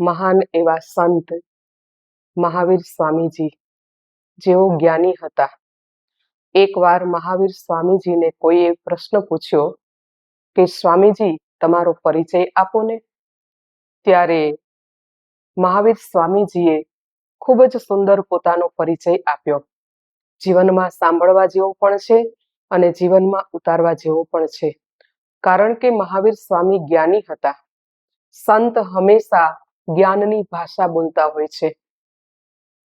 મહાન એવા સંત મહાવીર સ્વામીજી. જેઓ જ્ઞાની હતા. એકવાર મહાવીર સ્વામીજીને કોઈએ પ્રશ્ન પૂછ્યો કે, સ્વામીજી, તમારો પરિચય આપો ને? ત્યારે મહાવીર સ્વામીજીએ ખૂબ જ સુંદર પોતાનો પરિચય આપ્યો. જીવનમાં સાંભળવા જેવો પણ છે અને જીવનમાં ઉતારવા જેવો પણ છે. કારણ કે મહાવીર સ્વામી જ્ઞાની હતા. સંત હંમેશા જ્ઞાનની ભાષા બોલતા હોય છે.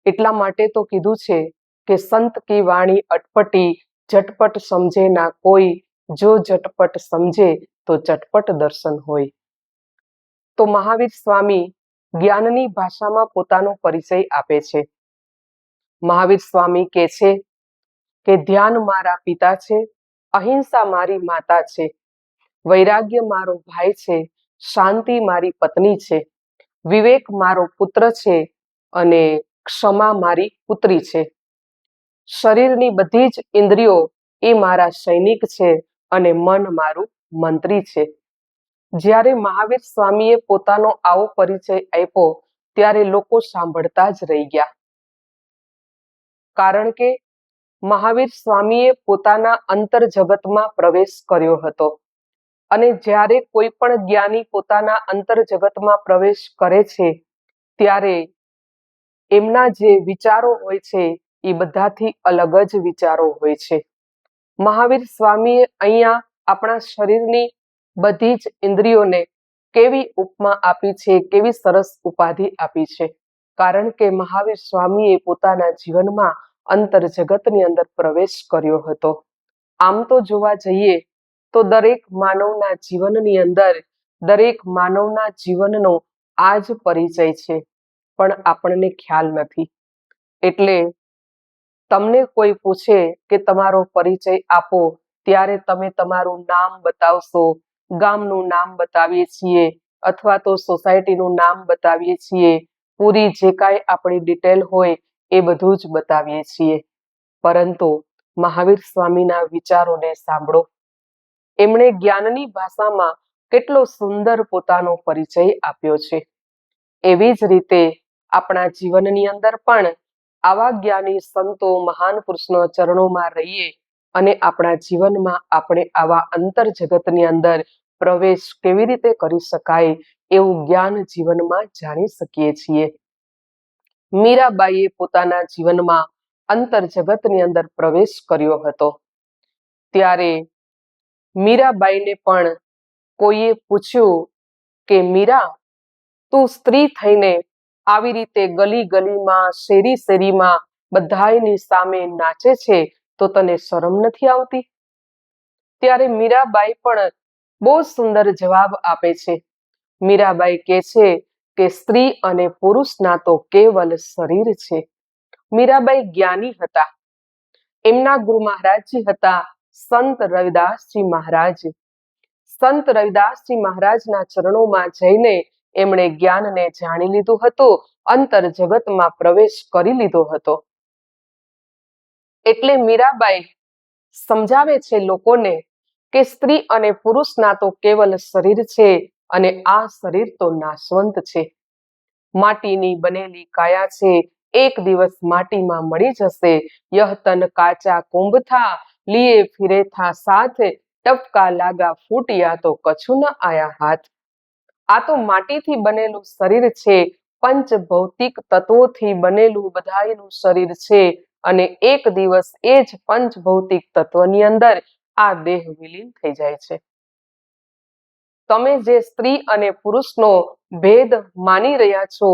એટલા માટે તો કીધું છે કે સંત કી વાણી અટપટી, ઝટપટ સમજે ના કોઈ. જો ઝટપટ સમજે તો ચટપટ દર્શન હોય. તો મહાવીર સ્વામી જ્ઞાનની ભાષામાં પોતાનો પરિચય આપે છે. મહાવીર સ્વામી કે છે કે ધ્યાન મારા પિતા છે, અહિંસા મારી માતા છે. વૈરાગ્ય મારો ભાઈ છે, શાંતિ મારી પત્ની છે. વિવેક મારો પુત્ર છે અને ક્ષમા મારી પુત્રી છે. શરીરની બધી જ ઇન્દ્રિયો એ મારા સૈનિક છે અને મન મારું મંત્રી છે. જ્યારે મહાવીર સ્વામીએ પોતાનો આવો પરિચય આપ્યો, ત્યારે લોકો સાંભળતા જ રહી ગયા. કારણ કે મહાવીર સ્વામીએ પોતાના અંતર જગતમાં પ્રવેશ કર્યો હતો. અને જ્યારે કોઈ પણ જ્ઞાની પોતાના અંતર જગતમાં પ્રવેશ કરે છે, ત્યારે એમના જે વિચારો હોય છે, એ બધાથી અલગ જ વિચારો હોય છે. મહાવીર સ્વામીએ અહીંયા આપણા શરીરની બધી જ ઇન્દ્રિયોને કેવી ઉપમા આપી છે, કેવી સરસ ઉપાધિ આપી છે, કારણ કે મહાવીર સ્વામીએ પોતાના જીવનમાં અંતર જગતની અંદર પ્રવેશ કર્યો હતો. આમ તો જોવા જઈએ તો દરેક માનવના જીવનની અંદર દરેક માનવના જીવનનો આ જ પરિચય છે. પણ આપણને ખ્યાલ નથી. એટલે તમને કોઈ પૂછે કે તમારો પરિચય આપો, ત્યારે તમે તમારું નામ બતાવશો. ગામનું નામ બતાવીએ છીએ અથવા તો સોસાયટીનું નામ બતાવીએ છીએ. પૂરી જે કાંઈ આપણી ડિટેલ હોય એ બધું જ બતાવીએ છીએ. પરંતુ મહાવીર સ્વામીના વિચારોને સાંભળો. એમણે જ્ઞાનની ભાષામાં કેટલો સુંદર પોતાનો પરિચય આપ્યો છે. એવી જ રીતે આપણા જીવનની અંદર પણ આવા જ્ઞાની સંતો મહાન પુરુષનો ચરણોમાં રહીએ અને આપણા જીવનમાં આપણે આવા અંતર જગતની અંદર પ્રવેશ કેવી રીતે કરી શકાય એવું જ્ઞાન જીવનમાં જાણી શકીએ છીએ. મીરાબાઈએ પોતાના જીવનમાં અંતર જગતની અંદર પ્રવેશ કર્યો હતો. ત્યારે મીરાબાઈને પણ કોઈએ પૂછ્યું કે, મીરા, તું સ્ત્રી થઈને આવી રીતે ગલી ગલીમાં શેરી શેરીમાં બધાની સામે નાચે છે, તો તને શરમ નથી આવતી? ત્યારે મીરાબાઈ પણ બહુ સુંદર જવાબ આપે છે. મીરાબાઈ કે છે કે, સ્ત્રી અને પુરુષના તો કેવલ શરીર છે. મીરાબાઈ જ્ઞાની હતા. એમના ગુરુ મહારાજજી હતા. સંત રવિદાસજી મહારાજ. સંત રવિદાસજી મહારાજના ચરણોમાં જઈને એમણે જ્ઞાનને જાણી લીધું હતું અંતર જગતમાં પ્રવેશ કરી લીધો હતો. એટલે મીરાબાઈ સમજાવે છે લોકોને કે સ્ત્રી અને પુરુષના તો કેવલ શરીર છે અને આ શરીર તો નાશવંત છે. માટીની બનેલી કાયા છે, એક દિવસ માટીમાં મળી જશે, યહ તન કાચા કુંભ થા લીએ ફિરે થા સાથે ટપકા લાગા ફૂટ્યા તો કછું ન આયા હાથ. આ તો માટીથી બનેલું શરીર છે પંચ ભૌતિક તત્વોથી બનેલું બધાયનું શરીર છે અને એક દિવસ એ જ પંચ ભૌતિક તત્વની અંદર આ દેહ વિલીન થઈ જાય છે. તમે જે સ્ત્રી અને પુરુષનો ભેદ માની રહ્યા છો,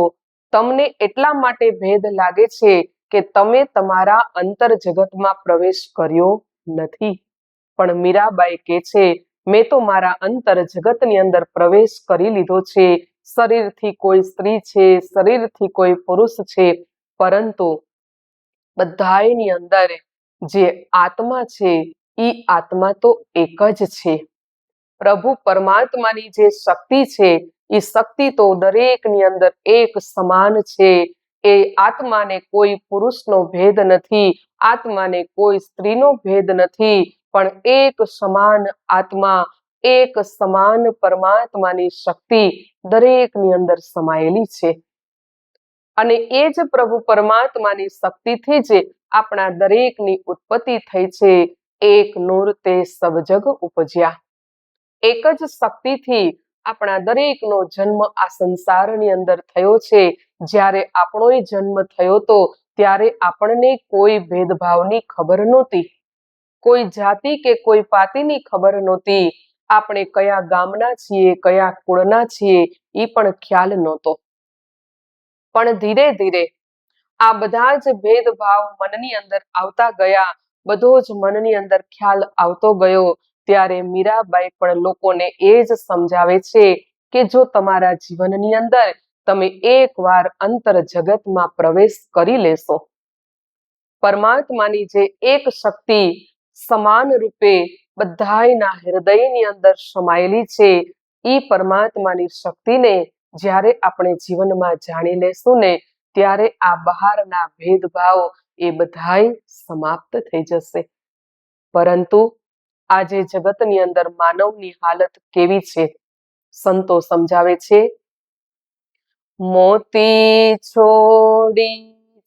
તમને એટલા માટે ભેદ લાગે છે કે તમે તમારા અંતર જગતમાં પ્રવેશ કર્યો? નથી. પણ મીરાબાઈ કે છે, મેં તો મારા અંતર જગતની અંદર પ્રવેશ કરી લીધો છે. શરીરથી કોઈ સ્ત્રી છે, શરીરથી કોઈ પુરુષ છે. પરંતુ બધાની અંદર જે આત્મા છે એ આત્મા તો એક જ છે. પ્રભુ પરમાત્માની જે શક્તિ છે એ શક્તિ તો દરેકની અંદર એક સમાન છે. એ આત્માને કોઈ પુરુષનો ભેદ નથી, આત્માને કોઈ સ્ત્રીનો ભેદ નથી, પણ એક સમાન આત્મા, એક સમાન પરમાત્માની શક્તિ દરેકની અંદર સમાયેલી છે. અને એ જ પ્રભુ પરમાત્માની શક્તિથી જ આપણા દરેકની ઉત્પત્તિ થઈ છે, એક નૂર તે સબજગ ઉપજ્યા. એક જ શક્તિથી આપણા દરેકનો જન્મ આ સંસારની અંદર થયો છે. જ્યારે આપણો જન્મ થયો તો ત્યારે આપણને કોઈ ભેદભાવની ખબર નહોતી. કોઈ જાતિ કે કોઈ પાતિની ખબર નહોતી. આપણે કયા ગામના છીએ, કયા કુળના છીએ એ પણ ખ્યાલ નહોતો. પણ ધીરે ધીરે આ બધા જ ભેદભાવ મનની અંદર આવતા ગયા. બધો જ મનની અંદર ખ્યાલ આવતો ગયો. ત્યારે મીરાબાઈ પણ લોકોને એ જ સમજાવે છે કે જો તમારા જીવનની અંદર તમે એકવાર અંતર જગતમાં પ્રવેશ કરી લેશો. પરમાત્માની જે એક શક્તિ સમાન રૂપે બધાયના હૃદયની અંદર સમાયેલી છે એ પરમાત્માની શક્તિને જ્યારે આપણે જીવનમાં જાણી લેશું ને ત્યારે આ બહારના ભેદભાવ એ બધાય સમાપ્ત થઈ જશે. પરંતુ આજે જગતની અંદર માનવની હાલત કેવી છે? સંતો સમજાવે છે, મોતી છોડી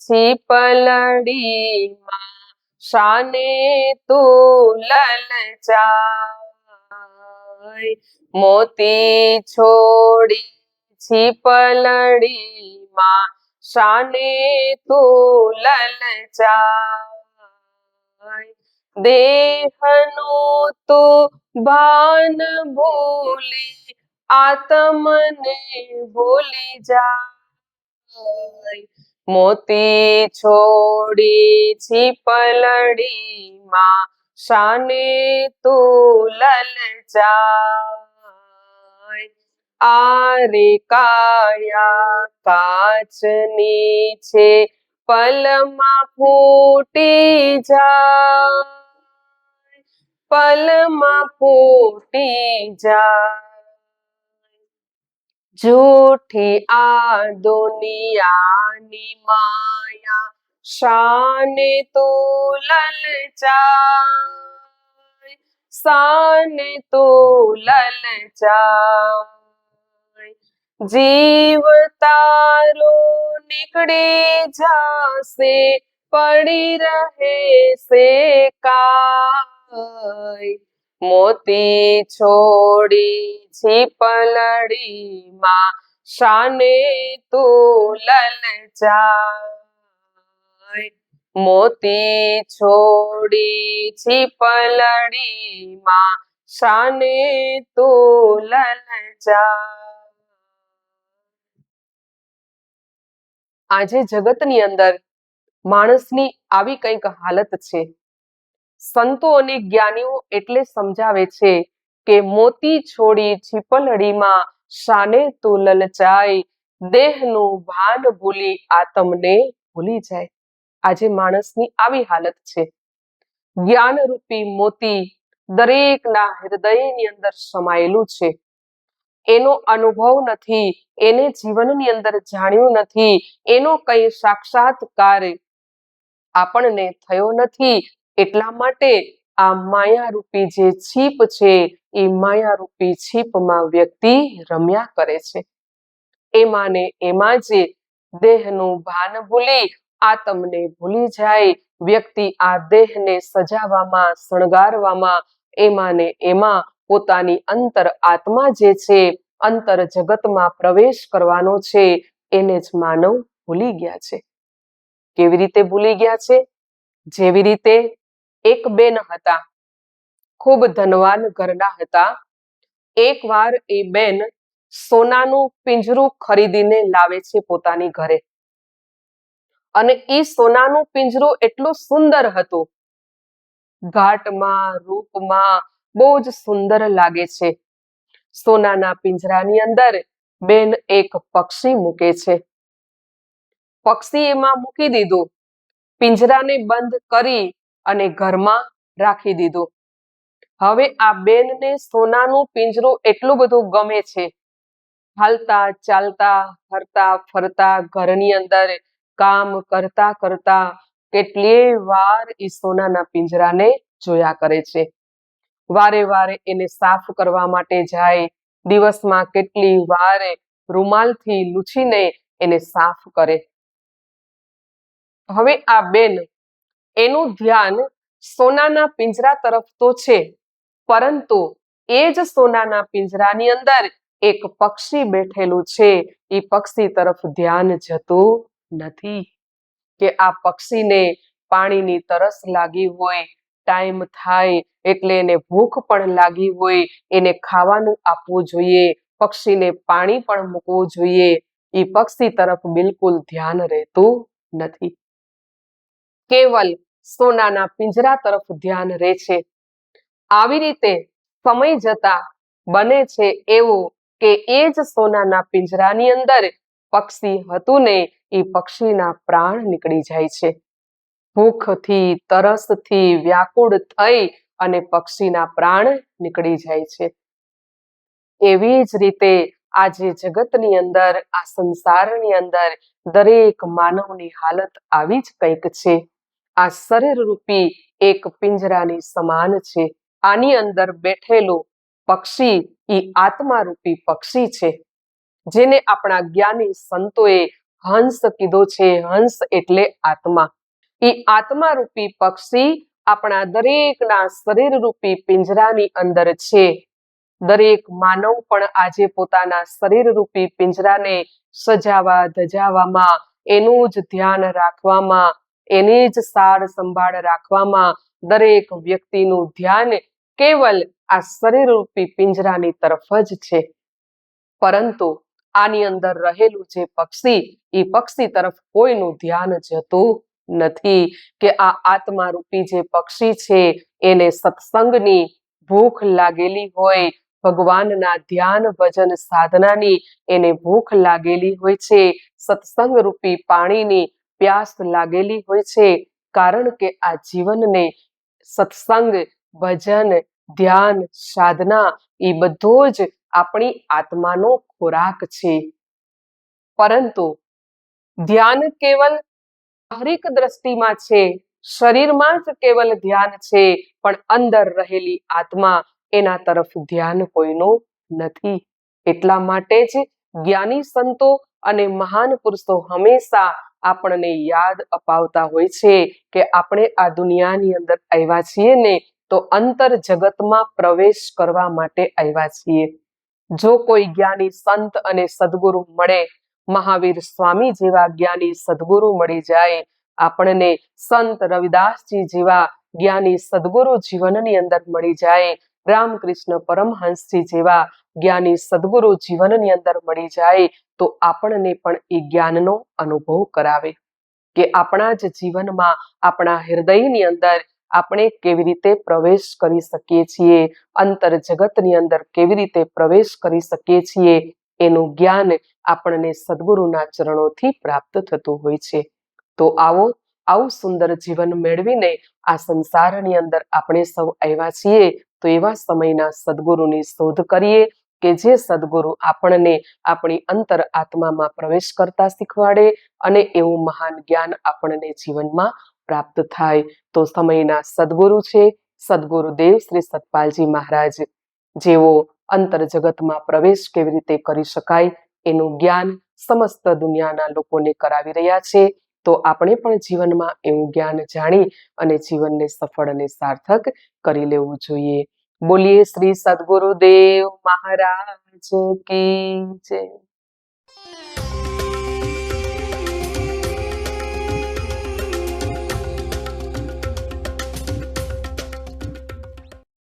છીપલડીમાં શાને તું લલચાય મોતી છોડી છીપલડીમાં શાને તું લલચાય દેહનું તો ભાન ભૂલી, આત્મને ભૂલી જાય. મોતી છોડી છીપલડીમાં શાને તું લલચાય આરે કાયા કાચની છે, પલમાં ફૂટી જાય. પલમાં ફૂટી જાય. જૂઠી આ દુનિયાની માયા શાને તું લલચાય શાને તો લલચાય જીવ તારો નીકળી જાશે, પડી રહે સે કાય મોતી છોડી છીપલડીમાં શાને તું લલચાય મોતી છોડી છીપલડીમાં શાને તું લલચાય આજે જગતની અંદર માણસની આવી કંઈક હાલત છે. સંતો અને જ્ઞાનીઓ એટલે સમજાવે છે કે મોતી છોડી છીપલડીમાં શાને તું લલચાય દેહનું ભાન ભૂલી આત્મને ભૂલી જાય. આજે માણસની આવી હાલત છે. જ્ઞાનરૂપી મોતી દરેકના હૃદયની અંદર સમાયેલું છે. એનો અનુભવ નથી, એને જીવનની અંદર જાણ્યું નથી, એનો કઈ સાક્ષાત્કાર આપણને થયો નથી એટલા માટે આ માયારૂપી જે છીપ છે, એ માયારૂપી છીપમાં વ્યક્તિ રમ્યા કરે છે. એમાં એમાં જે દેહનું ભાન ભૂલી આત્મને ભૂલી જાય, વ્યક્તિ આ દેહને સજાવવામાં, શણગારવામાં એમાં એમાં પોતાની અંતર આત્મા જે છે, અંતર જગતમાં પ્રવેશ કરવાનો છે, એને જ માનવ ભૂલી ગયા છે. કેવી રીતે ભૂલી ગયા છે? જેવી રીતે એક બેન હતા. ખૂબ ધનવાન ઘરના હતા. એકવાર એ બેન સોનાનું પિંજરું ખરીદીને લાવે છે પોતાની ઘરે. અને એ સોનાનું પિંજરું એટલું સુંદર હતું. ઘાટમાં, રૂપમાં બહુ જ સુંદર લાગે છે. સોનાના પિંજરાની અંદર બેન એક પક્ષી મૂકે છે. પક્ષી એમાં મૂકી દીધું. પિંજરાને બંધ કરી અને ઘરમાં રાખી દીધું. હવે આ બેનને સોનાનું પિંજરું એટલું બધું ગમે છે. હાલતા, ચાલતા હરતા ફરતા, ઘરની અંદર કામ કરતા કરતા કેટલીય વાર એ સોનાના પિંજરાને જોયા કરે છે. વારે વારે એને સાફ કરવા માટે જાય, દિવસમાં કેટલી વાર રૂમાલથી લૂછીને એને સાફ કરે. હવે આ બેન એનું ધ્યાન સોનાના પિંજરા તરફ તો છે, પરંતુ એ જ સોનાના પિંજરાની અંદર એક પક્ષી બેઠેલું છે. એ પક્ષી તરફ ધ્યાન જતું નથી કે આ પક્ષીને પાણીની તરસ લાગી હોય, ટાઈમ થાય એટલે એને ભૂખ પણ લાગી હોય, એને ખાવાનું આપવું જોઈએ, પક્ષીને પાણી પણ મૂકવું જોઈએ. એ પક્ષી તરફ બિલકુલ ધ્યાન રહેતું નથી. કેવલ સોનાના પિંજરા તરફ ધ્યાન રહે છે. આવી રીતે સમય જતા બને છે એવું કે એ જ સોનાના પિંજરાની અંદર પક્ષી હતું ને એ પક્ષીના પ્રાણ નીકળી જાય છે. ભૂખથી, તરસથી વ્યાકુળ થઈ અને પક્ષીના પ્રાણ નીકળી જાય છે. એવી જ રીતે આજે જગતની અંદર, આ સંસારની અંદર દરેક માનવની હાલત આવી જ કંઈક છે. આ શરીર રૂપી એક પિંજરાની સમાન છે. આની અંદર બેઠેલું પક્ષી ઈ આત્મારૂપી પક્ષી છે. જેને આપણા જ્ઞાની સંતોએ હંસ કીધો છે, હંસ એટલે આત્મા. ઈ આત્મારૂપી પક્ષી આપણા દરેકના શરીર રૂપી પિંજરાની અંદર છે. દરેક માનવ પણ આજે પોતાના શરીર રૂપી પિંજરાને સજાવા, ધજાવામાં એનું જ ધ્યાન રાખવામાં એની જ સાર સંભાળ રાખવામાં દરેક વ્યક્તિનું ધ્યાન કેવલ આ શરીર રૂપી પિંજરાની તરફ જ છે. પરંતુ આની અંદર રહેલું જે પક્ષી, એ પક્ષી તરફ કોઈનું ધ્યાન જતું નથી કે આ આત્મા રૂપી જે પક્ષી છે, એને સત્સંગની ભૂખ લાગેલી હોય, ભગવાનના ધ્યાન ભજન સાધનાની એને ભૂખ લાગેલી હોય છે સત્સંગ રૂપી પાણીની પ્યાસ લાગેલી હોય છે, કારણ કે આ જીવનને સત્સંગ, ભજન, ધ્યાન, સાધના, એ બધો જ આપણી આત્માનો ખોરાક છે. પરંતુ ધ્યાન કેવલ બાહરિક દ્રષ્ટિમાં છે, શરીરમાં જ કેવલ ધ્યાન છે, પણ અંદર રહેલી આત્મા એના તરફ ધ્યાન કોઈનું નથી. એટલા માટે જ જ્ઞાની સંતો અને મહાન પુરુષો હંમેશા આપણને યાદ અપાવતા હોય છે કે આપણે આ દુનિયાની અંદર આવ્યા છીએ ને, તો અંતર જગતમાં પ્રવેશ કરવા માટે આવ્યા છીએ. જો કોઈ જ્ઞાની સંત અને સદગુરુ મળે, મહાવીર સ્વામી જેવા જ્ઞાની સદગુરુ મળી જાય, આપણને સંત રવિદાસજી જેવા જ્ઞાની સદગુરુ જીવનની અંદર મળી જાય રામકૃષ્ણ પરમહંસજી જેવા જ્ઞાની સદગુરુ જીવનની અંદર મળી જાય તો આપણને પણ એ જ્ઞાનનો અનુભવ કરાવે. કે આપણા જ જીવનમાં, આપણા હૃદયની અંદર આપણે કેવી રીતે પ્રવેશ કરી શકીએ છીએ અંતર જગતની અંદર કેવી રીતે પ્રવેશ કરી શકીએ છીએ, એનું જ્ઞાન આપણને સદગુરુના ચરણોથી પ્રાપ્ત થતું હોય છે. તો આવો, આવું સુંદર જીવન મેળવીને આ સંસારની અંદર આપણે સૌ આવ્યા છીએ. તો એવા સમયના સદગુરુની શોધ કરીએ કે જે સદગુરુ આપણને આપણી અંતર આત્મામાં પ્રવેશ કરતા શીખવાડે અને એવું મહાન જ્ઞાન આપણને જીવનમાં પ્રાપ્ત થાય. તો સમયના સદગુરુ છે સદગુરુ દેવ શ્રી સતપાલજી મહારાજ. જેઓ અંતર જગતમાં પ્રવેશ કેવી રીતે કરી શકાય એનું જ્ઞાન સમસ્ત દુનિયાના લોકોને કરાવી રહ્યા છે. તો આપણે પણ જીવનમાં એવું જ્ઞાન જાણી અને જીવનને સફળ અને સાર્થક કરી લેવું જોઈએ. બોલીએ શ્રી સદગુરુદેવ મહારાજ કી જય.